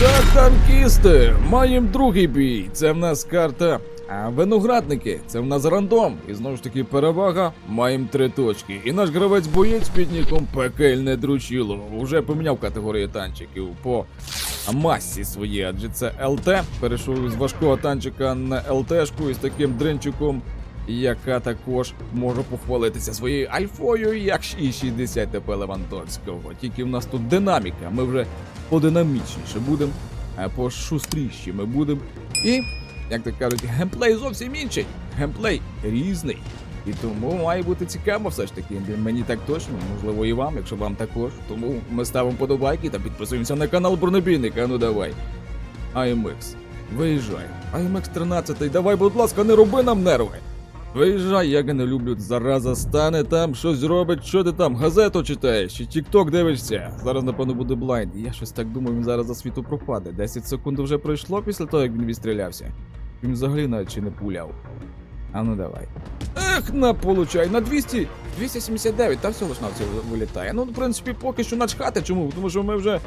Так, танкісти, маємо другий бій. Це в нас карта. А виноградники, це в нас рандом. І знову ж таки перевага. Маємо три точки. І наш гравець боєць під ніком пекельне дручило. Уже поміняв категорію танчиків по масі своїй, адже це ЛТ. Перейшов з важкого танчика на ЛТшку із таким дринчиком. Яка також може похвалитися своєю альфою, як і 60 ТП Левантовського. Тільки в нас тут динаміка. Ми вже подинамічніше будемо, а пошустріші ми будемо. І, як то кажуть, геймплей зовсім інший. Геймплей різний. І тому має бути цікаво все ж таки. Мені так точно, можливо, і вам, якщо вам також. Тому ми ставимо подобайки та підписуємося на канал Бронебійника. Ну давай. AMX. Виїжджай. AMX 13, давай, будь ласка, не роби нам нерви. Виїжджай, як я не люблю, зараза стане там, щось зробить, що ти там, газету читаєш, чи тік-ток дивишся. Зараз, напевно, буде блайнд. Я щось так думаю, він зараз за світу пропаде. 10 секунд вже пройшло після того, як він відстрілявся. Він взагалі навіть чи не пуляв. А ну давай. Ех, на получай, на 200, 279, та всього ж на всього вилітає. Ну, в принципі, поки що начхати. Чому? Тому що ми вже